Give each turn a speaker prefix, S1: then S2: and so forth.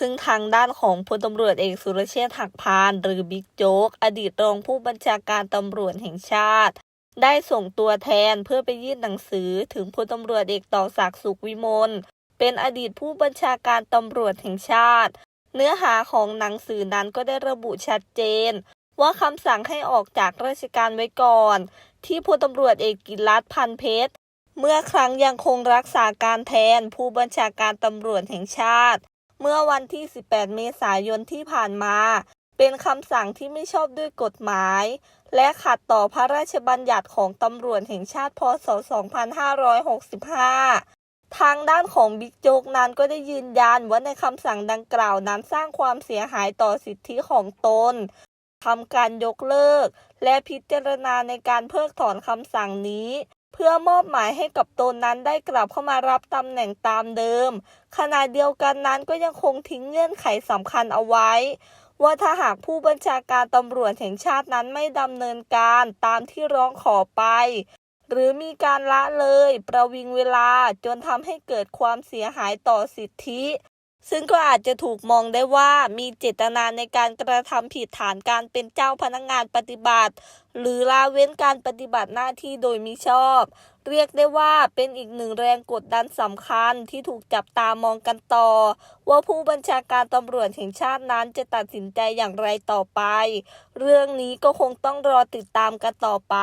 S1: ซึ่งทางด้านของพลตำรวจเอกสุรเชษฐ์หักพาน หรือบิ๊กโจ๊ก อดีตรองผู้บัญชาการตำรวจแห่งชาติ ได้ส่งตัวแทนเพื่อไปยื่นหนังสือถึงพลตำรวจเอกต่อศักดิ์สุขวิมล เป็นอดีตผู้บัญชาการตำรวจแห่งชาติ เนื้อหาของหนังสือนั้นก็ได้ระบุชัดเจน ว่าคำสั่งให้ออกจากราชการไว้ก่อน ที่พลตำรวจเอกกิรัตพันเพชร เมื่อครั้งยังคงรักษาการแทนผู้บัญชาการตำรวจแห่งชาติ เมื่อวันที่ 18 เมษายนที่ผ่านมา เป็นคำสั่งที่ไม่ชอบด้วยกฎหมาย และขัดต่อพระราชบัญญัติของตำรวจแห่งชาติพศ 2565ทางด้านของบิ๊กโจ๊กนั้นก็ได้ยืนยันว่าในคำสั่งดังกล่าวนั้นสร้างความเสียหายต่อสิทธิของตนทำการยกเลิก และพิจารณาในการเพิกถอนคำสั่งนี้ เพื่อมอบหมายให้กับตนนั้นได้กลับเข้ามารับตำแหน่งตามเดิม ขณะเดียวกันนั้นก็ยังคงทิ้งเงื่อนไขสำคัญเอาไว้ ว่าถ้าหากผู้บัญชาการตำรวจแห่งชาตินั้นไม่ดำเนินการตามที่ร้องขอไป หรือมีการละเลยประวิงเวลาจนทำให้เกิดความเสียหายต่อสิทธิ ซึ่งก็อาจจะถูกมองได้ว่ามีเจตนาในการกระทำผิดฐานการเป็นเจ้าพนักงานปฏิบัติ หรือละเว้นการปฏิบัติหน้าที่โดยมิชอบ เรียกได้ว่าเป็นอีกหนึ่งแรงกดดันสำคัญที่ถูกจับตามองกันต่อ ว่าผู้บัญชาการตำรวจแห่งชาตินั้นจะตัดสินใจอย่างไรต่อไป เรื่องนี้ก็คงต้องรอติดตามกันต่อไป